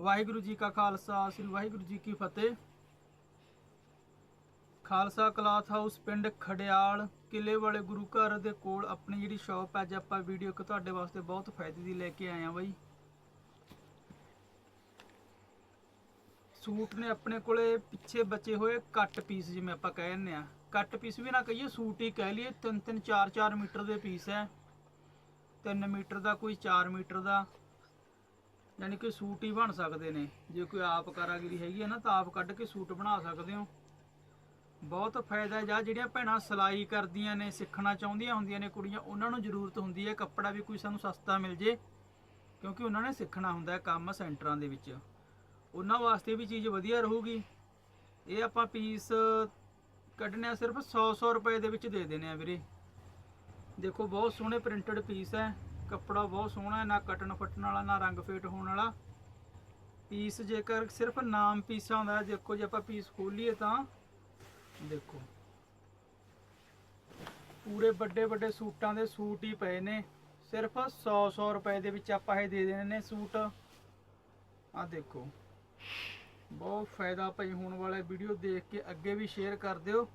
ਵਾਹਿਗੁਰੂ ਜੀ ਕਾ ਖਾਲਸਾ, ਸ੍ਰੀ ਵਾਹਿਗੁਰੂ ਜੀ ਕੀ ਫਤਿਹ। Khalsa cloth house ਪਿੰਡ ਖੜਿਆਲ ਕਿਲੇ ਵਾਲੇ ਗੁਰੂ ਘਰ ਦੇ ਕੋਲ ਆਪਣੀ ਜਿਹੜੀ ਸ਼ਾਪ ਹੈ, ਅੱਜ ਆਪਾਂ ਵੀਡੀਓ ਇੱਕ ਤੁਹਾਡੇ ਵਾਸਤੇ ਬਹੁਤ ਫਾਇਦੇ ਦੀ ਲੈ ਕੇ ਆਏ ਆ ਬਾਈ। ਸੂਟ ਨੇ ਆਪਣੇ ਕੋਲੇ ਪਿੱਛੇ ਬਚੇ ਹੋਏ ਕੱਟ ਪੀਸ ਜਿਵੇਂ ਆਪਾਂ ਕਹਿ ਦਿੰਦੇ ਆ ਕੱਟ ਪੀਸ ਵੀ ਨਾ ਕਹੀਏ, ਸੂਟ ਹੀ ਕਹਿ ਲਈਏ 3 3 4 4 ਮੀਟਰ ਦੇ ਪੀਸ ਹੈ। 3 ਮੀਟਰ ਦਾ ਕੋਈ 4 ਮੀਟਰ ਦਾ। ਯਾਨੀ ਕਿ ਸੂਟ ਹੀ ਬਣ ਸਕਦੇ ਨੇ। ਜੇ ਕੋਈ ਆਪ ਕਾਰਾਗਰੀ ਹੈਗੀ ਹੈ ਨਾ, ਤਾਂ ਆਪ ਕੱਢ ਕੇ ਸੂਟ ਬਣਾ ਸਕਦੇ ਹੋ। ਬਹੁਤ ਫਾਇਦਾ ਹੈ। ਜਾਂ ਜਿਹੜੀਆਂ ਭੈਣਾਂ ਸਿਲਾਈ ਕਰਦੀਆਂ ਨੇ, ਸਿੱਖਣਾ ਚਾਹੁੰਦੀਆਂ ਹੁੰਦੀਆਂ ਨੇ ਕੁੜੀਆਂ, ਉਹਨਾਂ ਨੂੰ ਜ਼ਰੂਰਤ ਹੁੰਦੀ ਹੈ ਕੱਪੜਾ ਵੀ ਕੋਈ ਸਾਨੂੰ ਸਸਤਾ ਮਿਲ ਜੇ, ਕਿਉਂਕਿ ਉਹਨਾਂ ਨੇ ਸਿੱਖਣਾ ਹੁੰਦਾ ਹੈ ਕੰਮ ਸੈਂਟਰਾਂ ਦੇ ਵਿੱਚ। ਉਹਨਾਂ ਵਾਸਤੇ ਵੀ ਚੀਜ਼ ਵਧੀਆ ਰਹੂਗੀ। ਇਹ ਆਪਾਂ ਪੀਸ ਕੱਢਣੇ ਆ ਸਿਰਫ 100 100 ਰੁਪਏ ਦੇ ਵਿੱਚ ਦੇ ਦੇਣੇ ਆ ਵੀਰੇ। ਦੇਖੋ, ਬਹੁਤ ਸੋਹਣੇ ਪ੍ਰਿੰਟਡ ਪੀਸ ਹੈ। ਕੱਪੜਾ ਬਹੁਤ ਸੋਹਣਾ ਹੈ, ਨਾ ਕਟਣ ਫਟਣ ਵਾਲਾ, ਨਾ ਰੰਗ ਫੇਟ ਹੋਣ ਵਾਲਾ। ਪੀਸ ਜੇਕਰ ਸਿਰਫ ਨਾਮ ਪੀਸਾਂ ਦਾ ਦੇਖੋ ਜੇ ਆਪਾਂ ਪੀਸ ਖੋਲੀਏ ਤਾਂ, ਦੇਖੋ। ਪੂਰੇ ਵੱਡੇ ਵੱਡੇ ਸੂਟਾਂ ਦੇ ਸੂਟ ਹੀ ਪਏ ਨੇ। ਸਿਰਫ 100 100 ਰੁਪਏ ਦੇ ਵਿੱਚ ਆਪਾਂ ਇਹ ਦੇ ਦੇਣੇ ਨੇ ਸੂਟ। ਆ ਦੇਖੋ। ਬਹੁਤ ਫਾਇਦਾ ਭਾਈ ਹੋਣ ਵਾਲਾ ਵੀਡੀਓ ਦੇਖ ਕੇ ਅੱਗੇ ਵੀ ਸ਼ੇਅਰ ਕਰ ਦਿਓ।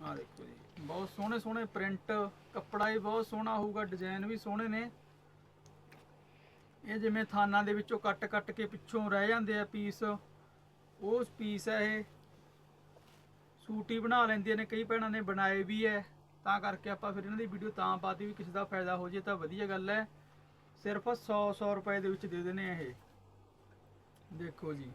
ਆ ਦੇਖੋ ਜੀ। ਬਹੁਤ ਸੋਹਣੇ ਸੋਹਣੇ ਪ੍ਰਿੰਟ ਕੱਪੜਾ ਵੀ ਬਹੁਤ ਸੋਹਣਾ ਹੋਊਗਾ ਡਿਜ਼ਾਈਨ ਵੀ ਸੋਹਣੇ ਨੇ। ਇਹ ਜਿਵੇਂ ਥਾਨਾਂ ਦੇ ਵਿੱਚੋਂ ਕੱਟ ਕੱਟ ਕੇ ਪਿੱਛੋਂ ਰਹਿ ਜਾਂਦੇ ਆ ਪੀਸ ਉਹ ਪੀਸ ਹੈ ਇਹ। ਸੂਟ ਹੀ ਬਣਾ ਲੈਂਦੀਆਂ ਨੇ, ਕਈ ਭੈਣਾਂ ਨੇ ਬਣਾਏ ਵੀ ਹੈ ਤਾਂ ਕਰਕੇ ਆਪਾਂ ਫਿਰ ਇਹਨਾਂ ਦੀ ਵੀਡੀਓ ਤਾਂ ਪਾਤੀ ਵੀ ਕਿਸੇ ਦਾ ਫਾਇਦਾ ਹੋ ਜੇ ਤਾਂ ਵਧੀਆ ਗੱਲ ਹੈ ਸਿਰਫ 100 100 ਰੁਪਏ ਦੇ ਵਿੱਚ ਦੇ ਦੇਣੇ ਆ ਇਹ। ਦੇਖੋ ਜੀ।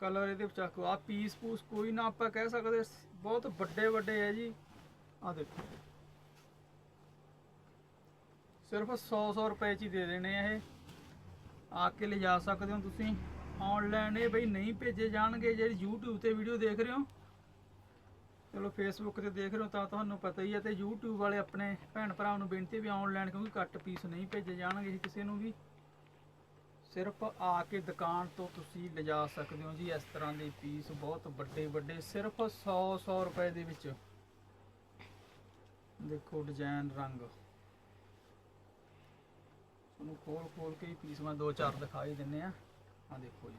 ਕਲਰ ਇਹਦੇ ਵਿੱਚ ਆਖੋ ਆ ਪੀਸ ਪੂਸ ਕੋਈ ਨਾ ਆਪਾਂ ਕਹਿ ਸਕਦੇ, ਬਹੁਤ ਵੱਡੇ ਵੱਡੇ ਹੈ ਜੀ। ਆ ਦੇਖੋ। ਸਿਰਫ 100 100 ਰੁਪਏ ਚ ਹੀ ਦੇ ਦੇਣੇ ਆ ਇਹ। ਆ ਕੇ ਲਿਜਾ ਸਕਦੇ ਹੋ ਤੁਸੀਂ। ਆਨਲਾਈਨ ਇਹ ਬਈ ਨਹੀਂ ਭੇਜੇ ਜਾਣਗੇ, ਜਿਹੜੇ YouTube ਤੇ ਵੀਡੀਓ ਦੇਖ ਰਹੇ ਹੋ। ਚਲੋ Facebook ਤੇ ਦੇਖ ਰਹੇ ਹੋ ਤਾਂ ਤੁਹਾਨੂੰ ਪਤਾ ਹੀ ਹੈ ਤੇ YouTube ਵਾਲੇ ਆਪਣੇ ਭੈਣ ਭਰਾਵਾਂ ਨੂੰ ਬੇਨਤੀ ਵੀ ਆਨਲਾਈਨ ਕਿਉਂਕਿ ਘੱਟ ਪੀਸ ਨਹੀਂ ਭੇਜੇ ਜਾਣਗੇ ਕਿਸੇ ਨੂੰ ਵੀ। ਸਿਰਫ ਆ ਕੇ ਦੁਕਾਨ ਤੋਂ ਤੁਸੀਂ ਲਿਜਾ ਸਕਦੇ ਹੋ ਜੀ, ਇਸ ਤਰ੍ਹਾਂ ਦੇ ਪੀਸ ਬਹੁਤ ਵੱਡੇ ਵੱਡੇ, ਸਿਰਫ 100 100 ਰੁਪਏ ਦੇ ਵਿੱਚ। ਦੇਖੋ ਡਿਜ਼ਾਈਨ ਰੰਗ। ਤੁਹਾਨੂੰ ਖੋਲ ਖੋਲ ਕੇ ਹੀ ਪੀਸ ਮੈਂ ਦੋ ਚਾਰ ਦਿਖਾਈ ਦਿੰਨੇ ਆ। ਆ ਦੇਖੋ ਜੀ।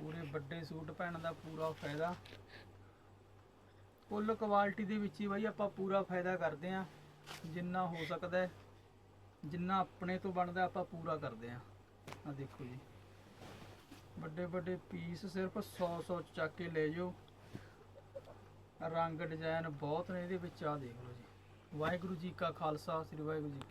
ਪੂਰੇ ਵੱਡੇ ਸੂਟ ਪੈਣ ਦਾ ਪੂਰਾ ਫਾਇਦਾ। ਫੁੱਲ ਕੁਆਲਿਟੀ ਦੇ ਵਿੱਚ ਹੀ ਬਾਈ ਆਪਾਂ ਪੂਰਾ ਫਾਇਦਾ ਕਰਦੇ ਆ। ਜਿੰਨਾ ਹੋ ਸਕਦਾ ਹੈ, ਜਿੰਨਾ ਆਪਣੇ ਤੋਂ ਬਣਦਾ ਆਪਾਂ ਪੂਰਾ ਕਰਦੇ ਆ। ਆ ਦੇਖੋ ਜੀ। ਵੱਡੇ ਵੱਡੇ ਪੀਸ ਸਿਰਫ 100 100 ਚੱਕ ਕੇ ਲੈ ਜਾਓ। ਰੰਗ ਡਿਜ਼ਾਈਨ ਬਹੁਤ ਨੇ ਇਹਦੇ ਵਿੱਚ ਆ ਦੇਖ ਲਓ ਜੀ। ਵਾਹਿਗੁਰੂ ਜੀ ਕਾ ਖਾਲਸਾ, ਸ੍ਰੀ ਵਾਹਿਗੁਰੂ ਜੀ